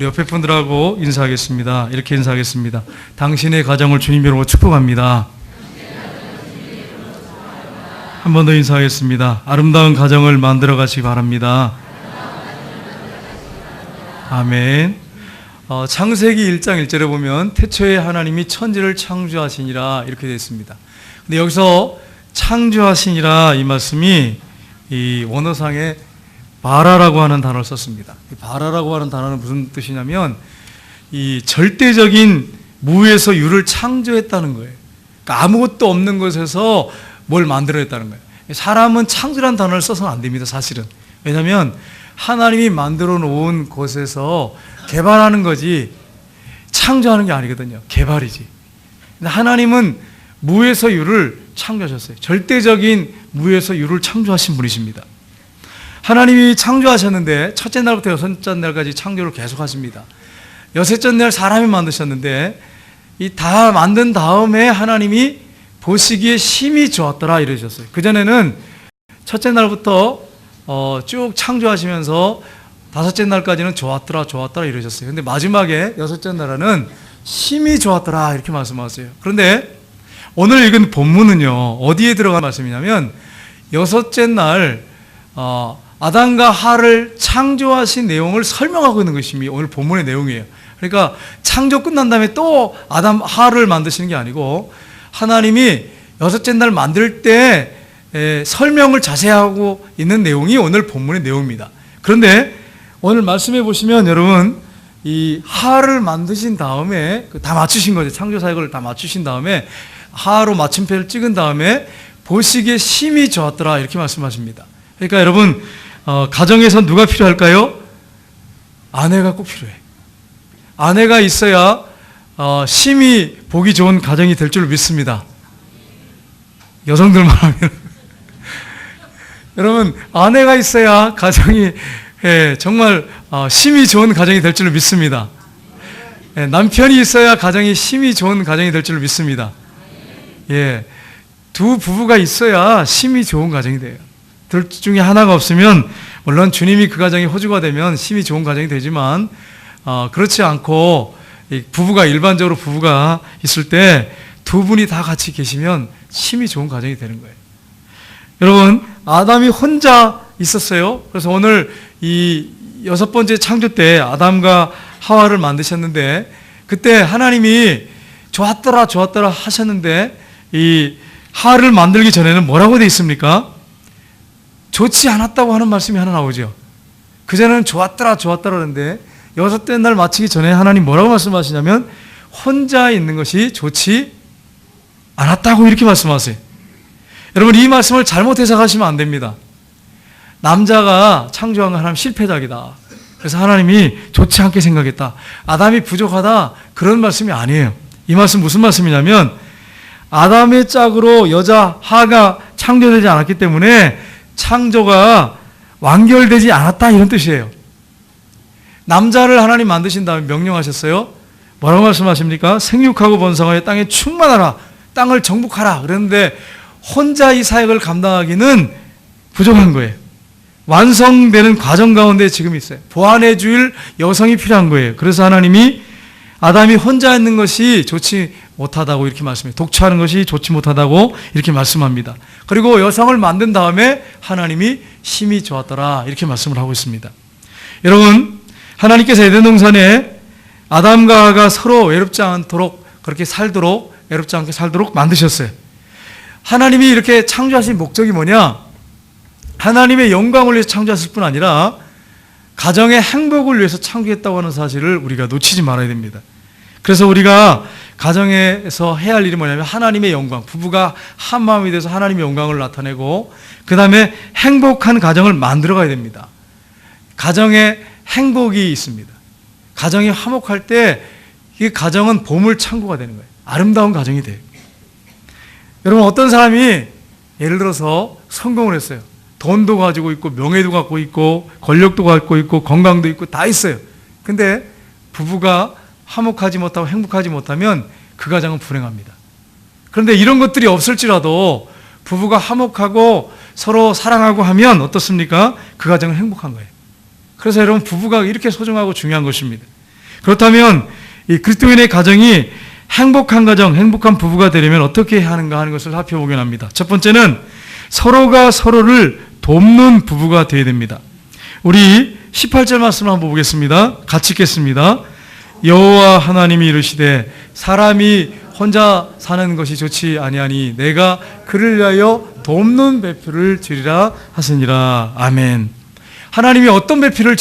옆에 분들하고 인사하겠습니다. 이렇게 인사하겠습니다. 당신의 가정을 주님으로 축복합니다. 한 번 더 인사하겠습니다. 아름다운 가정을 만들어 가시기 바랍니다. 아멘. 어, 창세기 1장 1절에 보면 태초에 하나님이 천지를 창조하시니라 이렇게 되어 있습니다. 근데 여기서 창조하시니라 이 말씀이 이 원어상에 바라라고 하는 단어를 썼습니다. 이 바라라고 하는 단어는 무슨 뜻이냐면 이 절대적인 무에서 유를 창조했다는 거예요. 그러니까 아무것도 없는 것에서 뭘 만들어냈다는 거예요. 사람은 창조란 단어를 써서는 안 됩니다, 사실은. 왜냐하면 하나님이 만들어 놓은 곳에서 개발하는 거지 창조하는 게 아니거든요. 개발이지. 하나님은 무에서 유를 창조하셨어요. 절대적인 무에서 유를 창조하신 분이십니다. 하나님이 창조하셨는데 첫째 날부터 여섯째 날까지 창조를 계속하십니다. 여섯째 날 사람이 만드셨는데 이 다 만든 다음에 하나님이 보시기에 심히 좋았더라 이러셨어요. 그 전에는 첫째 날부터 어, 쭉 창조하시면서 다섯째 날까지는 좋았더라 좋았더라 이러셨어요. 근데 마지막에 여섯째 날에는 심히 좋았더라 이렇게 말씀하세요. 그런데 오늘 읽은 본문은요 어디에 들어간 말씀이냐면 여섯째 날 어, 아담과 하를 창조하신 내용을 설명하고 있는 것이 오늘 본문의 내용이에요. 그러니까 창조 끝난 다음에 또 아담 하를 만드시는 게 아니고 하나님이 여섯째 날 만들 때 에, 설명을 자세히 하고 있는 내용이 오늘 본문의 내용입니다. 그런데 오늘 말씀해 보시면 여러분 이 하를 만드신 다음에 그다 맞추신 거죠. 창조 사역을 다 맞추신 다음에 하로 마침표를 찍은 다음에 보시기에 심히 좋았더라 이렇게 말씀하십니다. 그러니까 여러분 어, 가정에선 누가 필요할까요? 아내가 꼭 필요해. 아내가 있어야 어, 심히 보기 좋은 가정이 될 줄 믿습니다. 여성들만 하면 여러분 아내가 있어야 가정이 예, 정말 어, 심히 좋은 가정이 될 줄 믿습니다. 예, 남편이 있어야 가정이 심히 좋은 가정이 될 줄 믿습니다. 예, 두 부부가 있어야 심히 좋은 가정이 돼요. 둘 중에 하나가 없으면 물론 주님이 그 가정이 호주가 되면 심히 좋은 가정이 되지만 어, 그렇지 않고 이 부부가 일반적으로 부부가 있을 때 두 분이 다 같이 계시면 심히 좋은 가정이 되는 거예요. 여러분 아담이 혼자 있었어요. 그래서 오늘 이 여섯 번째 창조 때 아담과 하와를 만드셨는데 그때 하나님이 좋았더라 좋았더라 하셨는데 이 하를 만들기 전에는 뭐라고 돼 있습니까? 좋지 않았다고 하는 말씀이 하나 나오죠. 그전에는 좋았더라 좋았더라 그러는데 여섯째 날 마치기 전에 하나님 뭐라고 말씀하시냐면 혼자 있는 것이 좋지 않았다고 이렇게 말씀하세요. 여러분 이 말씀을 잘못 해석하시면 안 됩니다. 남자가 창조한 하나님 실패작이다. 그래서 하나님이 좋지 않게 생각했다. 아담이 부족하다. 그런 말씀이 아니에요. 이 말씀 무슨 말씀이냐면 아담의 짝으로 여자 하가 창조되지 않았기 때문에 창조가 완결되지 않았다 이런 뜻이에요. 남자를 하나님 만드신 다음에 명령하셨어요. 뭐라고 말씀하십니까? 생육하고 번성하여 땅에 충만하라. 땅을 정복하라. 그랬는데 혼자 이 사역을 감당하기는 부족한 거예요. 완성되는 과정 가운데 지금 있어요. 보완해 줄 여성이 필요한 거예요. 그래서 하나님이 아담이 혼자 있는 것이 좋지 못하다고 이렇게 말씀해요. 독처하는 것이 좋지 못하다고 이렇게 말씀합니다. 그리고 여성을 만든 다음에 하나님이 심히 좋았더라 이렇게 말씀을 하고 있습니다. 여러분 하나님께서 에덴 동산에 아담과 하가 서로 외롭지 않도록 그렇게 살도록 외롭지 않게 살도록 만드셨어요. 하나님이 이렇게 창조하신 목적이 뭐냐? 하나님의 영광을 위해서 창조했을 뿐 아니라 가정의 행복을 위해서 창조했다고 하는 사실을 우리가 놓치지 말아야 됩니다. 그래서 우리가 가정에서 해야 할 일이 뭐냐면 하나님의 영광, 부부가 한 마음이 돼서 하나님의 영광을 나타내고 그 다음에 행복한 가정을 만들어 가야 됩니다. 가정에 행복이 있습니다. 가정이 화목할 때 이 가정은 보물 창고가 되는 거예요. 아름다운 가정이 돼요. 여러분 어떤 사람이 예를 들어서 성공을 했어요. 돈도 가지고 있고 명예도 갖고 있고 권력도 갖고 있고 건강도 있고 다 있어요. 근데 부부가 화목하지 못하고 행복하지 못하면 그 가정은 불행합니다. 그런데 이런 것들이 없을지라도 부부가 화목하고 서로 사랑하고 하면 어떻습니까? 그 가정은 행복한 거예요. 그래서 여러분 부부가 이렇게 소중하고 중요한 것입니다. 그렇다면 이 그리스도인의 가정이 행복한 가정, 행복한 부부가 되려면 어떻게 하는가 하는 것을 살펴보긴 합니다. 첫 번째는 서로가 서로를 돕는 부부가 되어야 됩니다. 우리 18절 말씀을 한번 보겠습니다. 같이 읽겠습니다. 여호와 하나님이 이르시되 사람이 혼자 사는 것이 좋지 아니하니 내가 그를 위하여 돕는 배필을 주리라 하시니라. 아멘. 하나님이 어떤 배필을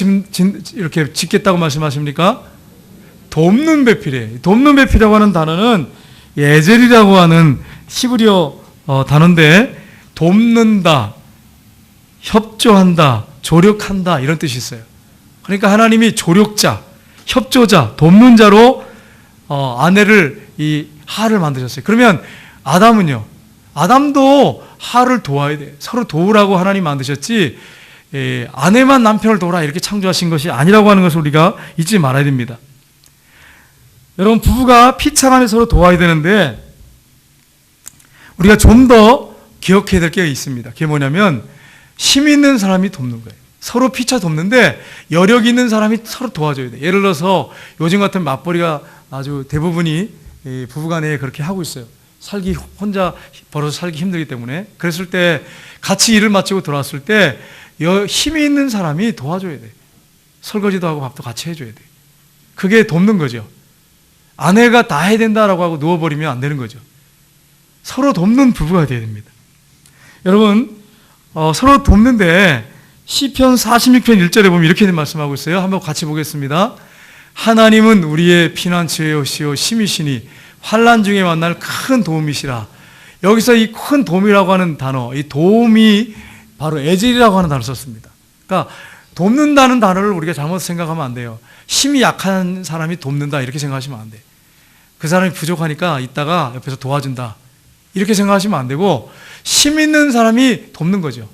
이렇게 짓겠다고 말씀하십니까? 돕는 배필이에요. 돕는 배필이라고 하는 단어는 예젤이라고 하는 히브리어 어, 단어인데 돕는다, 협조한다, 조력한다 이런 뜻이 있어요. 그러니까 하나님이 조력자, 협조자, 돕는 자로 어, 아내를 이 하를 만드셨어요. 그러면 아담은요. 아담도 하를 도와야 돼. 서로 도우라고 하나님 만드셨지. 예, 아내만 남편을 도우라 이렇게 창조하신 것이 아니라고 하는 것을 우리가 잊지 말아야 됩니다. 여러분 부부가 피차간에 서로 도와야 되는데 우리가 좀 더 기억해야 될 게 있습니다. 그게 뭐냐면 힘 있는 사람이 돕는 거예요. 서로 피차 돕는데 여력 있는 사람이 서로 도와줘야 돼. 예를 들어서 요즘 같은 맞벌이가 아주 대부분이 이 부부간에 그렇게 하고 있어요. 살기 혼자 벌어서 살기 힘들기 때문에 그랬을 때 같이 일을 마치고 돌아왔을 때 여- 힘이 있는 사람이 도와줘야 돼. 설거지도 하고 밥도 같이 해줘야 돼. 그게 돕는 거죠. 아내가 다 해야 된다라고 하고 누워버리면 안 되는 거죠. 서로 돕는 부부가 되어야 됩니다. 여러분, 어, 서로 돕는데 시편 46편 1절에 보면 이렇게 말씀하고 있어요. 한번 같이 보겠습니다. 하나님은 우리의 피난처이시오 심이시니 환란 중에 만날 큰 도움이시라. 여기서 이 큰 도움이라고 하는 단어, 이 도움이 바로 애질이라고 하는 단어를 썼습니다. 그러니까 돕는다는 단어를 우리가 잘못 생각하면 안 돼요. 힘이 약한 사람이 돕는다 이렇게 생각하시면 안 돼. 그 사람이 부족하니까 이따가 옆에서 도와준다. 이렇게 생각하시면 안 되고 힘 있는 사람이 돕는 거죠.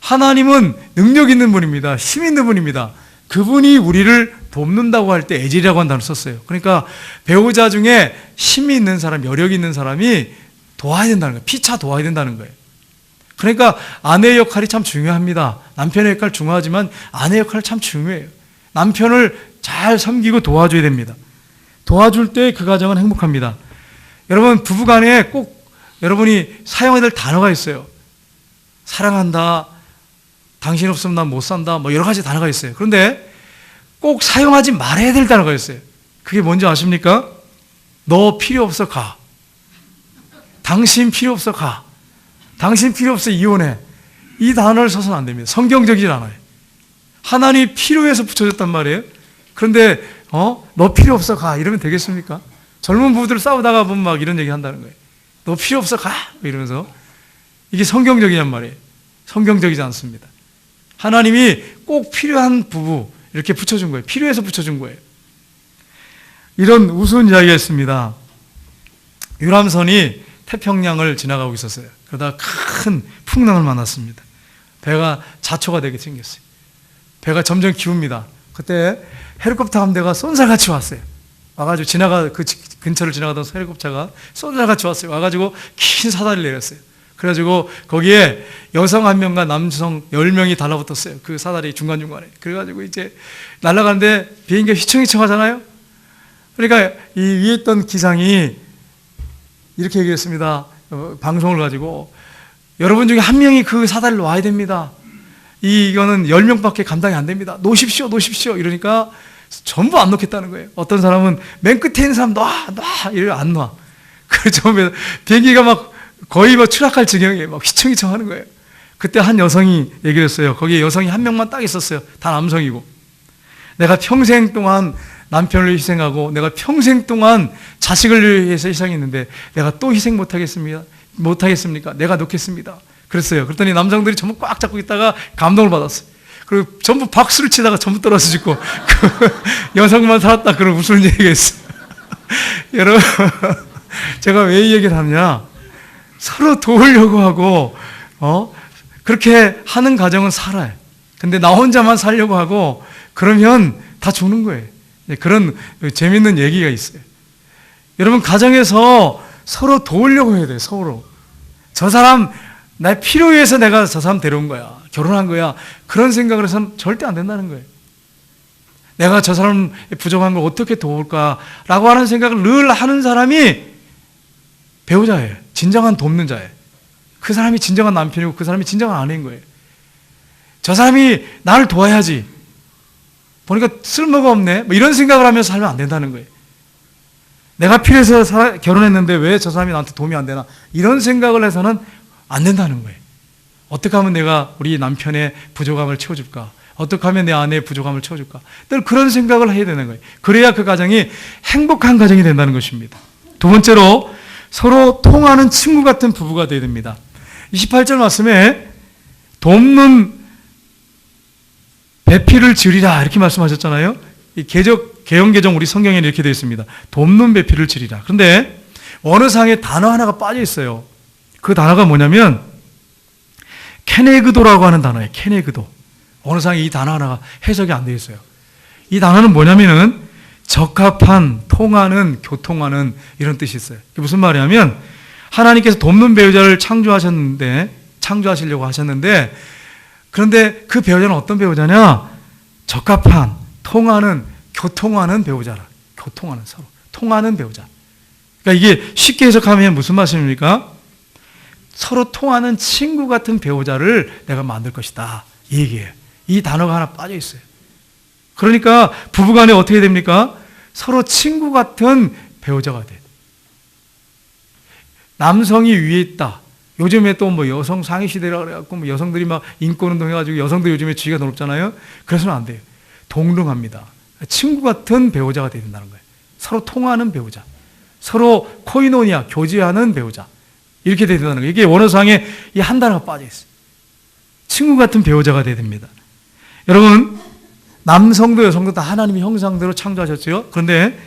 하나님은 능력 있는 분입니다. 힘 있는 분입니다. 그분이 우리를 돕는다고 할 때 애질이라고 한 단어를 썼어요. 그러니까 배우자 중에 힘이 있는 사람, 여력이 있는 사람이 도와야 된다는 거예요. 피차 도와야 된다는 거예요. 그러니까 아내의 역할이 참 중요합니다. 남편의 역할 중요하지만 아내 역할 참 중요해요. 남편을 잘 섬기고 도와줘야 됩니다. 도와줄 때 그 가정은 행복합니다. 여러분 부부간에 꼭 여러분이 사용해야 될 단어가 있어요. 사랑한다. 당신 없으면 난 못 산다. 뭐 여러 가지 단어가 있어요. 그런데 꼭 사용하지 말아야 될 단어가 있어요. 그게 뭔지 아십니까? 너 필요 없어 가. 당신 필요 없어 가. 당신 필요 없어 이혼해. 이 단어를 써서는 안 됩니다. 성경적이지 않아요. 하나님 필요해서 붙여줬단 말이에요. 그런데 어? 너 필요 없어 가 이러면 되겠습니까? 젊은 부부들 싸우다가 보면 막 이런 얘기 한다는 거예요. 너 필요 없어 가 이러면서 이게 성경적이냔 말이에요. 성경적이지 않습니다. 하나님이 꼭 필요한 부부 이렇게 붙여준 거예요. 필요해서 붙여준 거예요. 이런 우스운 이야기가 있습니다. 유람선이 태평양을 지나가고 있었어요. 그러다 큰 풍랑을 만났습니다. 배가 자초가 되게 생겼어요. 배가 점점 기웁니다. 그때 헬리콥터 함대가 쏜살같이 왔어요. 와가지고 지나가 그 지- 근처를 지나가던 헬리콥터가 쏜살같이 왔어요. 와가지고 긴 사다리를 내렸어요. 그래가지고 거기에 여성 한 명과 남성 열 명이 달라붙었어요. 그 사다리 중간 중간에. 그래가지고 이제 날아가는데 비행기가 휘청휘청하잖아요. 그러니까 이 위에 있던 기상이 이렇게 얘기했습니다. 어, 방송을 가지고 여러분 중에 한 명이 그 사다리로 와야 됩니다. 이- 이거는 10명밖에 감당이 안 됩니다. 놓으십시오, 놓으십시오. 이러니까 전부 안 놓겠다는 거예요. 어떤 사람은 맨 끝에 있는 사람 놔, 놔. 이러면 안 놔. 그래서 처음에 비행기가 막 거의 뭐 추락할 지경에 막 휘청휘청 하는 거예요. 그때 한 여성이 얘기를 했어요. 거기에 여성이 한 명만 딱 있었어요. 다 남성이고. 내가 평생 동안 남편을 희생하고 내가 평생 동안 자식을 위해서 희생했는데 내가 또 희생 못하겠습니다. 못하겠습니까? 내가 놓겠습니다. 그랬어요. 그랬더니 남성들이 전부 꽉 잡고 있다가 감동을 받았어요. 그리고 전부 박수를 치다가 전부 떨어져 죽고 그 여성만 살았다 그런 무슨 얘기가 있어요. 여러분 제가 왜 이 얘기를 하냐 서로 도우려고 하고 어 그렇게 하는 가정은 살아요. 근데 나 혼자만 살려고 하고 그러면 다 죽는 거예요. 네, 그런 재밌는 얘기가 있어요. 여러분 가정에서 서로 도우려고 해야 돼요. 서로 저 사람 나 필요에 의해서 내가 저 사람 데려온 거야. 결혼한 거야. 그런 생각을 해서는 절대 안 된다는 거예요. 내가 저 사람 부족한 걸 어떻게 도울까라고 하는 생각을 늘 하는 사람이 배우자예요. 진정한 돕는 자예요. 그 사람이 진정한 남편이고 그 사람이 진정한 아내인 거예요. 저 사람이 나를 도와야지. 보니까 쓸모가 없네. 뭐 이런 생각을 하면서 살면 안 된다는 거예요. 내가 필요해서 사- 결혼했는데 왜 저 사람이 나한테 도움이 안 되나? 이런 생각을 해서는 안 된다는 거예요. 어떻게 하면 내가 우리 남편의 부족함을 채워줄까? 어떻게 하면 내 아내의 부족함을 채워줄까? 늘 그런 생각을 해야 되는 거예요. 그래야 그 가정이 행복한 가정이 된다는 것입니다. 두 번째로 서로 통하는 친구 같은 부부가 되어야 됩니다. 28절 말씀에 돕는 배필을 지리라 이렇게 말씀하셨잖아요. 이 개적 개영 개정 우리 성경에 이렇게 되어 있습니다. 돕는 배필을 지리라. 그런데 원어상에 단어 하나가 빠져 있어요. 그 단어가 뭐냐면 케네그도라고 하는 단어예요. 케네그도. 원어상에 이 단어 하나가 해석이 안 되어 있어요. 이 단어는 뭐냐면은 적합한, 통하는, 교통하는 이런 뜻이 있어요. 그게 무슨 말이냐면 하나님께서 돕는 배우자를 창조하셨는데 창조하시려고 하셨는데 그런데 그 배우자는 어떤 배우자냐? 적합한, 통하는, 교통하는 배우자라. 교통하는 서로 통하는 배우자. 그러니까 이게 쉽게 해석하면 무슨 말씀입니까? 서로 통하는 친구 같은 배우자를 내가 만들 것이다. 이 얘기예요. 이 단어가 하나 빠져 있어요. 그러니까 부부간에 어떻게 됩니까? 서로 친구 같은 배우자가 돼. 남성이 위에 있다. 요즘에 또 뭐 여성 상위 시대라 그래갖고 뭐 여성들이 막 인권 운동해가지고 여성들 요즘에 지위가 더 높잖아요. 그래서는 안 돼요. 동등합니다. 친구 같은 배우자가 돼야 된다는 거예요. 서로 통하는 배우자. 서로 코이노니아, 교제하는 배우자. 이렇게 된다는 거예요. 이게 원어상에 이 한 단어가 빠져 있어요. 친구 같은 배우자가 돼야 됩니다. 여러분, 남성도 여성도 다 하나님의 형상대로 창조하셨죠. 그런데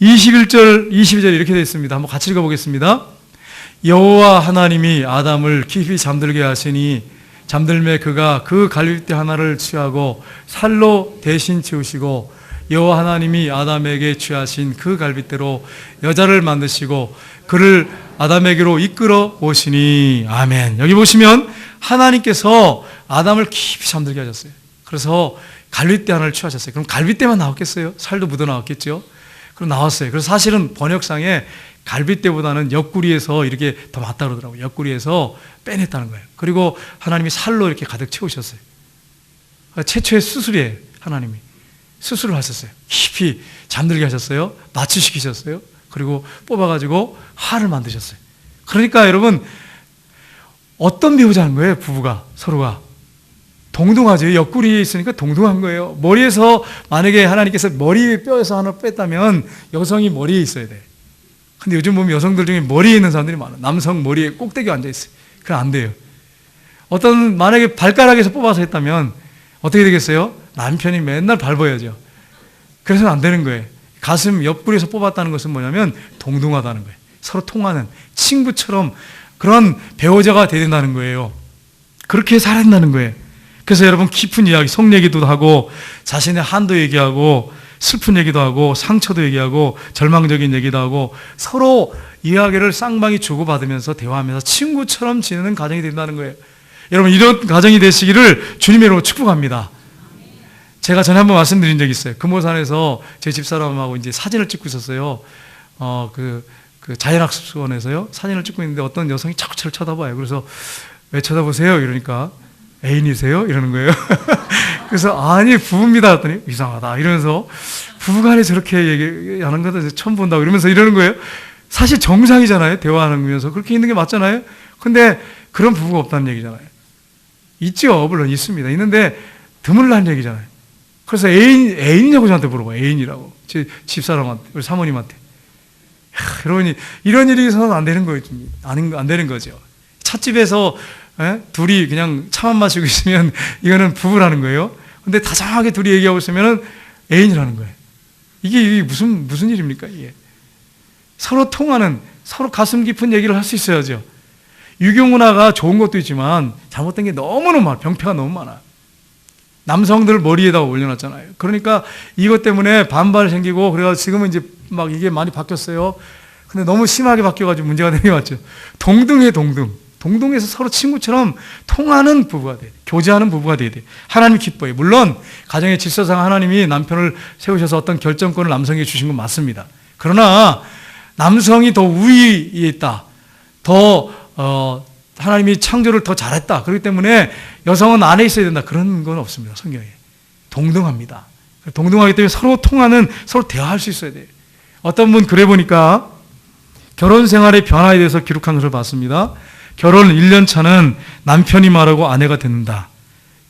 21절, 22절 이렇게 되어 있습니다. 한번 같이 읽어보겠습니다. 여호와 하나님이 아담을 깊이 잠들게 하시니 잠들매 그가 그 갈빗대 하나를 취하고 살로 대신 치우시고 여호와 하나님이 아담에게 취하신 그 갈빗대로 여자를 만드시고 그를 아담에게로 이끌어 오시니 아멘. 여기 보시면 하나님께서 아담을 깊이 잠들게 하셨어요. 그래서 갈빗대 하나를 취하셨어요. 그럼 갈빗대만 나왔겠어요? 살도 묻어 나왔겠죠? 그럼 나왔어요. 그래서 사실은 번역상에 갈빗대보다는 옆구리에서 이렇게 더 맞다 그러더라고요. 옆구리에서 빼냈다는 거예요. 그리고 하나님이 살로 이렇게 가득 채우셨어요. 최초의 수술이에요. 하나님이. 수술을 하셨어요. 깊이 잠들게 하셨어요. 마취시키셨어요. 그리고 뽑아가지고 하를 만드셨어요. 그러니까 여러분, 어떤 배우자는 거예요? 부부가, 서로가. 동등하죠. 옆구리에 있으니까 동등한 거예요. 머리에서 만약에 하나님께서 머리 뼈에서 하나 뺐다면 여성이 머리에 있어야 돼. 근데 요즘 보면 여성들 중에 머리에 있는 사람들이 많아. 남성 머리에 꼭대기 앉아 있어요. 그건 안 돼요. 어떤 만약에 발가락에서 뽑아서 했다면 어떻게 되겠어요? 남편이 맨날 밟아야죠. 그래서는 안 되는 거예요. 가슴 옆구리에서 뽑았다는 것은 뭐냐면 동등하다는 거예요. 서로 통하는 친구처럼 그런 배우자가 돼야 된다는 거예요. 그렇게 살아야 된다는 거예요. 그래서 여러분 깊은 이야기, 속 얘기도 하고 자신의 한도 얘기하고 슬픈 얘기도 하고 상처도 얘기하고 절망적인 얘기도 하고 서로 이야기를 쌍방이 주고받으면서 대화하면서 친구처럼 지내는 가정이 된다는 거예요. 여러분 이런 가정이 되시기를 주님의 이름으로 축복합니다. 제가 전에 한번 말씀드린 적이 있어요. 금호산에서 제 집사람하고 이제 사진을 찍고 있었어요. 어, 그, 그 자연학습원에서요. 사진을 찍고 있는데 어떤 여성이 자꾸 저를 쳐다봐요. 그래서 왜 쳐다보세요? 이러니까 애인이세요? 이러는 거예요. 그래서 아니 부부입니다. 했더니 이상하다 이러면서 부부간에 저렇게 얘기하는 것도 처음 본다고 이러면서 이러는 거예요. 사실 정상이잖아요. 대화하면서 그렇게 있는 게 맞잖아요. 근데 그런 부부가 없다는 얘기잖아요. 있죠. 물론 있습니다. 있는데 드물란 얘기잖아요. 그래서 애인 애인이냐고 저한테 물어봐. 애인이라고. 제 집사람한테, 우리 사모님한테. 하, 여러분이 이런 일이 있어서는 안 되는 거예요. 안, 안 되는 거죠. 찻집에서 에? 둘이 그냥 차만 마시고 있으면 이거는 부부라는 거예요. 근데 다정하게 둘이 얘기하고 있으면 애인이라는 거예요. 이게, 이게 무슨, 무슨 일입니까, 이게? 서로 통하는, 서로 가슴 깊은 얘기를 할 수 있어야죠. 유교 문화가 좋은 것도 있지만 잘못된 게 너무너무 많아. 병폐가 너무 많아. 남성들 머리에다 올려놨잖아요. 그러니까 이것 때문에 반발 생기고 그래서 지금은 이제 막 이게 많이 바뀌었어요. 근데 너무 심하게 바뀌어가지고 문제가 되는 게 맞죠. 동등해, 동등. 동동해서 서로 친구처럼 통하는 부부가 돼. 교제하는 부부가 돼야 돼. 하나님 기뻐요. 물론 가정의 질서상 하나님이 남편을 세우셔서 어떤 결정권을 남성에게 주신 건 맞습니다. 그러나 남성이 더 우위에 있다. 더 어, 하나님이 창조를 더 잘했다. 그렇기 때문에 여성은 안에 있어야 된다. 그런 건 없습니다. 성경에. 동등합니다. 동등하기 때문에 서로 통하는 서로 대화할 수 있어야 돼요. 어떤 분 그래 보니까 결혼 생활의 변화에 대해서 기록한 것을 봤습니다. 결혼 1년 차는 남편이 말하고 아내가 듣는다.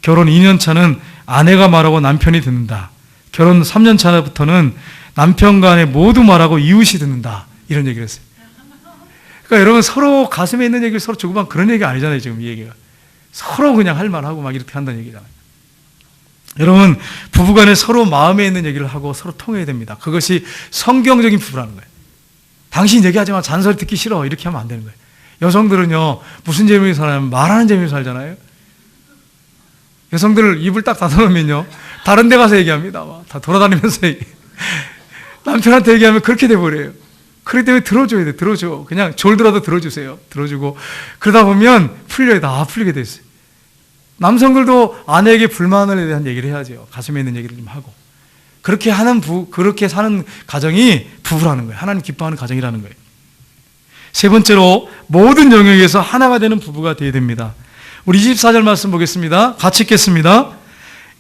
결혼 2년 차는 아내가 말하고 남편이 듣는다. 결혼 3년 차부터는 남편과 아내 모두 말하고 이웃이 듣는다. 이런 얘기를 했어요. 그러니까 여러분 서로 가슴에 있는 얘기를 서로 주고받 그런 얘기 아니잖아요. 지금 이 얘기가. 서로 그냥 할 말하고 막 이렇게 한다는 얘기잖아요. 여러분 부부간에 서로 마음에 있는 얘기를 하고 서로 통해야 됩니다. 그것이 성경적인 부부라는 거예요. 당신 얘기하지 마 잔소리 듣기 싫어 이렇게 하면 안 되는 거예요. 여성들은요 무슨 재미로 살아요? 말하는 재미로 살잖아요. 여성들 입을 딱 닫아놓으면요 다른 데 가서 얘기합니다. 막다 돌아다니면서 얘기. 남편한테 얘기하면 그렇게 돼버려요. 그렇기 때문에 들어줘야 돼, 들어줘. 그냥 졸더라도 들어주세요. 들어주고 그러다 보면 풀려요, 다 풀리게 됐어요. 남성들도 아내에게 불만을 대한 얘기를 해야죠. 가슴에 있는 얘기를 좀 하고. 그렇게 하는 부, 그렇게 사는 가정이 부부라는 거예요. 하나님 기뻐하는 가정이라는 거예요. 세 번째로 모든 영역에서 하나가 되는 부부가 되어야 됩니다. 우리 24절 말씀 보겠습니다. 같이 읽겠습니다.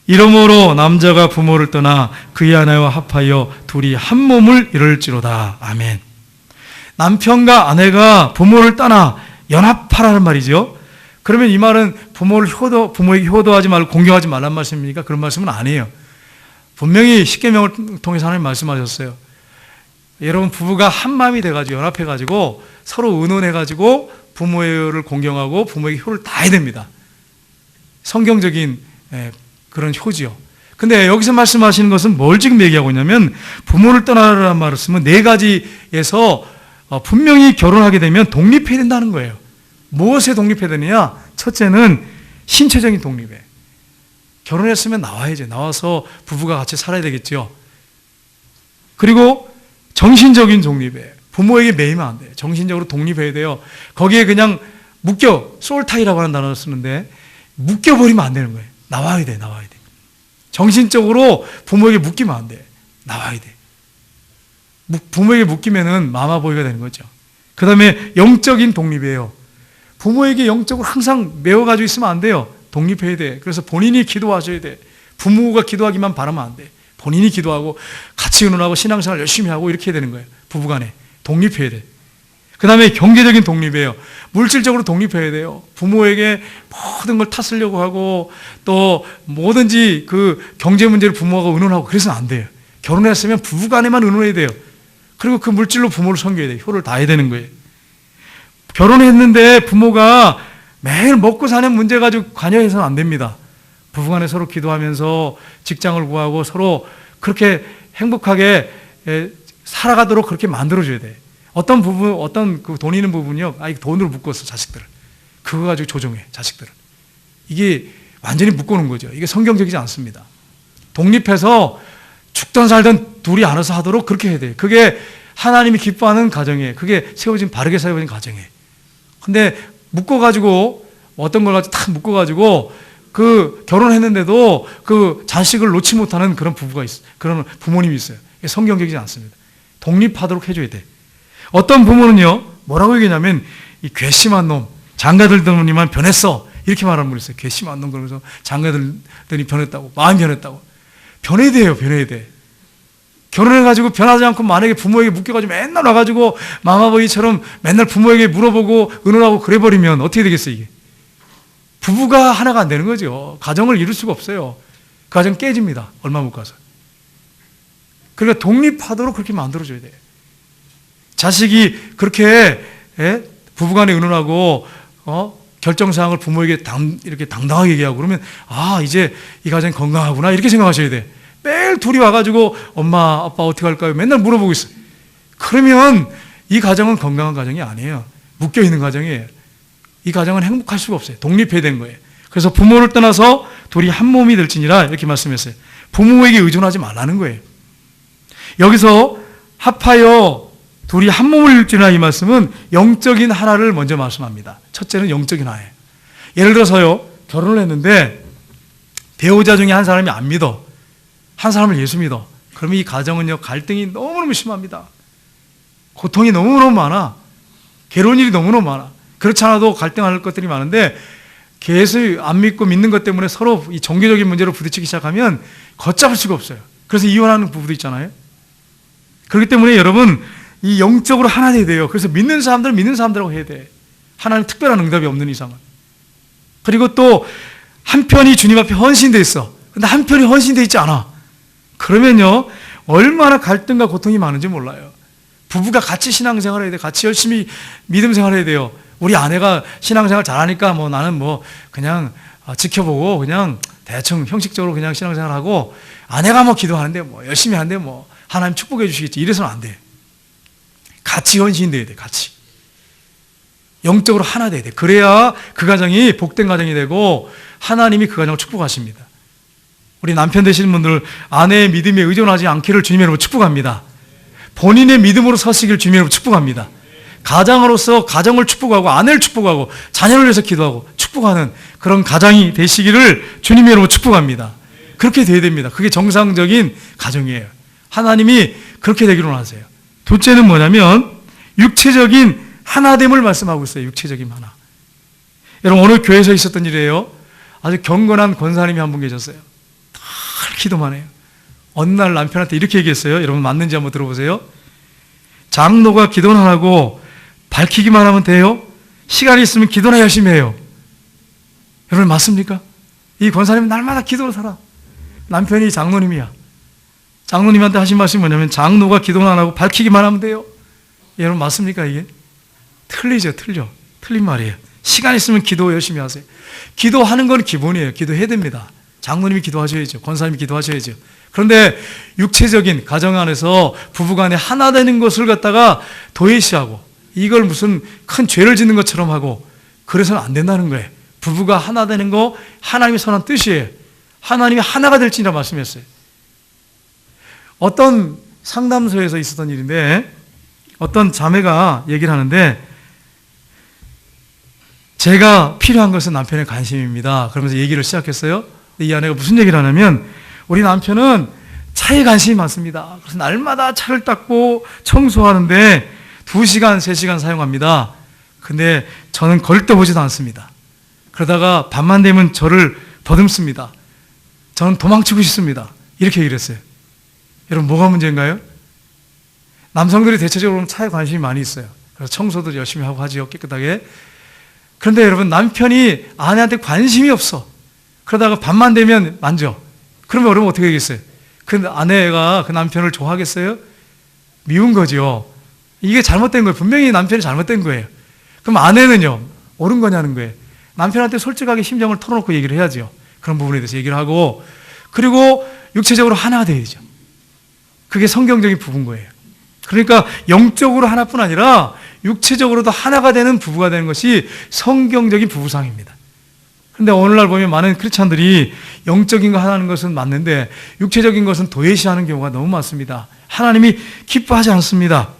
이러므로 남자가 부모를 떠나 그의 아내와 합하여 둘이 한 몸을 이룰지로다. 아멘. 남편과 아내가 부모를 떠나 연합하라는 말이죠. 그러면 이 말은 부모를 효도, 부모에게 효도하지 말고 공경하지 말란 말씀입니까? 그런 말씀은 아니에요. 분명히 십계명을 통해서 하나님 말씀하셨어요. 여러분 부부가 한 마음이 돼가지고 연합해가지고 서로 의논해가지고 부모를 공경하고 부모에게 효를 다해야 됩니다. 성경적인 예, 그런 효지요. 근데 여기서 말씀하시는 것은 뭘 지금 얘기하고 있냐면 부모를 떠나라는 쓰면 네 가지에서 어, 분명히 결혼하게 되면 독립해야 된다는 거예요. 무엇에 독립해야 되느냐? 첫째는 신체적인 독립에. 결혼했으면 나와야죠. 나와서 부부가 같이 살아야 되겠죠. 그리고 정신적인 독립에. 부모에게 매이면 안 돼요. 정신적으로 독립해야 돼요. 거기에 그냥 묶여, 솔타이라고 하는 단어를 쓰는데, 묶여버리면 안 되는 거예요. 나와야 돼, 나와야 돼. 정신적으로 부모에게 묶이면 안 돼. 나와야 돼. 부모에게 묶이면은 마마보이가 되는 거죠. 그 다음에 영적인 독립이에요. 부모에게 영적으로 항상 매워가지고 있으면 안 돼요. 독립해야 돼. 그래서 본인이 기도하셔야 돼. 부모가 기도하기만 바라면 안 돼. 본인이 기도하고 같이 의논하고 신앙생활 열심히 하고 이렇게 해야 되는 거예요. 부부간에. 독립해야 돼. 그 다음에 경제적인 독립이에요. 물질적으로 독립해야 돼요. 부모에게 모든 걸 탓으려고 하고 또 뭐든지 그 경제 문제를 부모하고 의논하고 그래서는 안 돼요. 결혼했으면 부부간에만 의논해야 돼요. 그리고 그 물질로 부모를 섬겨야 돼요. 효를 다해야 되는 거예요. 결혼했는데 부모가 매일 먹고 사는 문제 가지고 관여해서는 안 됩니다. 부부간에 서로 기도하면서 직장을 구하고 서로 그렇게 행복하게 살아가도록 그렇게 만들어줘야 돼. 어떤 부분, 어떤 그 돈 있는 부분이요. 아, 이 돈으로 묶었어, 자식들을. 그거 가지고 조종해, 자식들을. 이게 완전히 묶어놓은 거죠. 이게 성경적이지 않습니다. 독립해서 죽던 살던 둘이 알아서 하도록 그렇게 해야 돼요. 그게 하나님이 기뻐하는 가정이에요. 그게 세워진, 바르게 세워진 가정이에요. 근데 묶어 가지고, 어떤 걸 가지고 탁 묶어 가지고, 그 결혼했는데도 그 자식을 놓지 못하는 그런 부부가 있어. 그런 부모님이 있어요. 성경적이지 않습니다. 독립하도록 해줘야 돼. 어떤 부모는요, 뭐라고 얘기냐면, 이 괘씸한 놈, 장가들더니만 변했어. 이렇게 말하는 분이 있어요. 괘씸한 놈 그러면서 장가들더니 변했다고, 마음이 변했다고. 변해야 돼요, 변해야 돼. 결혼해가지고 변하지 않고 만약에 부모에게 묶여가지고 맨날 와가지고 마마보이처럼 맨날 부모에게 물어보고 의논하고 그래버리면 어떻게 되겠어요, 이게? 부부가 하나가 안 되는 거죠. 가정을 이룰 수가 없어요. 그 가정 깨집니다. 얼마 못 가서. 그러니까 독립하도록 그렇게 만들어줘야 돼요. 자식이 그렇게 예? 부부간에 의논하고 어? 결정사항을 부모에게 당, 이렇게 당당하게 얘기하고 그러면 아 이제 이 가정이 건강하구나 이렇게 생각하셔야 돼. 매일 둘이 와가지고 엄마 아빠 어떻게 할까요? 맨날 물어보고 있어. 그러면 이 가정은 건강한 가정이 아니에요. 묶여 있는 가정이에요. 이 가정은 행복할 수가 없어요. 독립해야 된 거예요. 그래서 부모를 떠나서 둘이 한 몸이 될지니라 이렇게 말씀했어요. 부모에게 의존하지 말라는 거예요. 여기서 합하여 둘이 한 몸을 일지나 이 말씀은 영적인 하나를 먼저 말씀합니다. 첫째는 영적인 하나예요. 예를 들어서요, 결혼을 했는데 배우자 중에 한 사람이 안 믿어. 한 사람을 예수 믿어. 그러면 이 가정은요, 갈등이 너무너무 심합니다. 고통이 너무너무 많아. 괴로운 일이 너무너무 많아. 그렇지 않아도 갈등할 것들이 많은데 계속 안 믿고 믿는 것 때문에 서로 이 종교적인 문제로 부딪히기 시작하면 걷잡을 수가 없어요. 그래서 이혼하는 부부도 있잖아요. 그렇기 때문에 여러분 이 영적으로 하나 돼야 돼요. 그래서 믿는 사람들은 믿는 사람들하고 해야 돼. 하나님 특별한 응답이 없는 이상은. 그리고 또 한편이 주님 앞에 헌신돼 있어. 근데 한편이 헌신돼 있지 않아. 그러면요 얼마나 갈등과 고통이 많은지 몰라요. 부부가 같이 신앙생활을 해야 돼. 같이 열심히 믿음 생활을 해야 돼요. 우리 아내가 신앙생활 잘하니까 뭐 나는 뭐 그냥 어, 지켜보고 그냥 대충 형식적으로 그냥 신앙생활 하고 아내가 뭐 기도하는데 뭐 열심히 하는데 뭐 하나님 축복해 주시겠지. 이래서는 안 돼. 같이 헌신 돼야 돼. 같이. 영적으로 하나 돼야 돼. 그래야 그 가정이 복된 가정이 되고 하나님이 그 가정을 축복하십니다. 우리 남편 되시는 분들 아내의 믿음에 의존하지 않기를 주님의 이름으로 축복합니다. 본인의 믿음으로 서시길 주님의 이름으로 축복합니다. 가장으로서 가정을 축복하고 아내를 축복하고 자녀를 위해서 기도하고 축복하는 그런 가장이 되시기를 주님의 이름으로 축복합니다. 그렇게 돼야 됩니다. 그게 정상적인 가정이에요. 하나님이 그렇게 되기로 하세요. 둘째는 뭐냐면 육체적인 하나됨을 말씀하고 있어요. 육체적인 하나. 여러분 오늘 교회에서 있었던 일이에요. 아주 경건한 권사님이 한 분 계셨어요. 늘 기도만 해요. 어느 날 남편한테 이렇게 얘기했어요. 여러분 맞는지 한번 들어보세요. 장로가 기도는 안 하고 밝히기만 하면 돼요? 시간이 있으면 기도나 열심히 해요. 여러분 맞습니까? 이 권사님은 날마다 기도로 살아. 남편이 장로님이야. 장로님한테 하신 말씀이 뭐냐면 장로가 기도는 안 하고 밝히기만 하면 돼요. 여러분 맞습니까 이게? 틀리죠, 틀려. 틀린 말이에요. 시간 있으면 기도 열심히 하세요. 기도하는 건 기본이에요. 기도해야 됩니다. 장로님이 기도하셔야죠. 권사님이 기도하셔야죠. 그런데 육체적인 가정 안에서 부부간에 하나 되는 것을 갖다가 도외시하고 이걸 무슨 큰 죄를 짓는 것처럼 하고 그래서는 안 된다는 거예요. 부부가 하나 되는 거 하나님의 선한 뜻이에요. 하나님이 하나가 될지니라 말씀했어요. 어떤 상담소에서 있었던 일인데 어떤 자매가 얘기를 하는데 제가 필요한 것은 남편의 관심입니다. 그러면서 얘기를 시작했어요. 이 아내가 무슨 얘기를 하냐면 우리 남편은 차에 관심이 많습니다. 그래서 날마다 차를 닦고 청소하는데 2시간, 3시간 사용합니다. 근데 저는 걸때 보지도 않습니다. 그러다가 밤만 되면 저를 더듬습니다. 저는 도망치고 싶습니다. 이렇게 얘기를 했어요. 여러분, 뭐가 문제인가요? 남성들이 대체적으로 차에 관심이 많이 있어요. 그래서 청소도 열심히 하고 하지요, 깨끗하게. 그런데 여러분, 남편이 아내한테 관심이 없어. 그러다가 밤만 되면 만져. 그러면 여러분 어떻게 되겠어요? 그 아내가 그 남편을 좋아하겠어요? 미운 거죠. 이게 잘못된 거예요. 분명히 남편이 잘못된 거예요. 그럼 아내는요, 옳은 거냐는 거예요. 남편한테 솔직하게 심정을 털어놓고 얘기를 해야죠. 그런 부분에 대해서 얘기를 하고, 그리고 육체적으로 하나가 되야죠. 그게 성경적인 부부인 거예요. 그러니까 영적으로 하나뿐 아니라 육체적으로도 하나가 되는 부부가 되는 것이 성경적인 부부상입니다. 근데 오늘날 보면 많은 크리스찬들이 영적인 거 하는 것은 맞는데 육체적인 것은 도외시하는 경우가 너무 많습니다. 하나님이 기뻐하지 않습니다.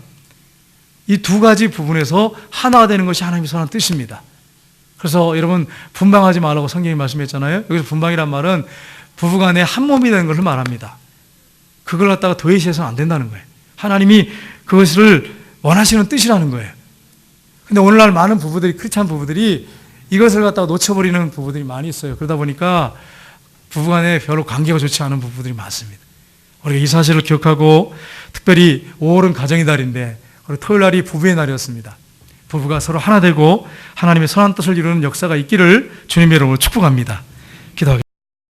이 두 가지 부분에서 하나가 되는 것이 하나님의 선한 뜻입니다. 그래서 여러분 분방하지 말라고 성경이 말씀했잖아요. 여기서 분방이란 말은 부부간에 한 몸이 되는 것을 말합니다. 그걸 갖다가 도외시해서는 안 된다는 거예요. 하나님이 그것을 원하시는 뜻이라는 거예요. 근데 오늘날 많은 부부들이 크리스찬 부부들이 이것을 갖다가 놓쳐버리는 부부들이 많이 있어요. 그러다 보니까 부부간에 별로 관계가 좋지 않은 부부들이 많습니다. 우리가 이 사실을 기억하고 특별히 5월은 가정의 달인데 우리 토요일 날이 부부의 날이었습니다. 부부가 서로 하나 되고 하나님의 선한 뜻을 이루는 역사가 있기를 주님의 이름으로 축복합니다. 기도하겠습니다.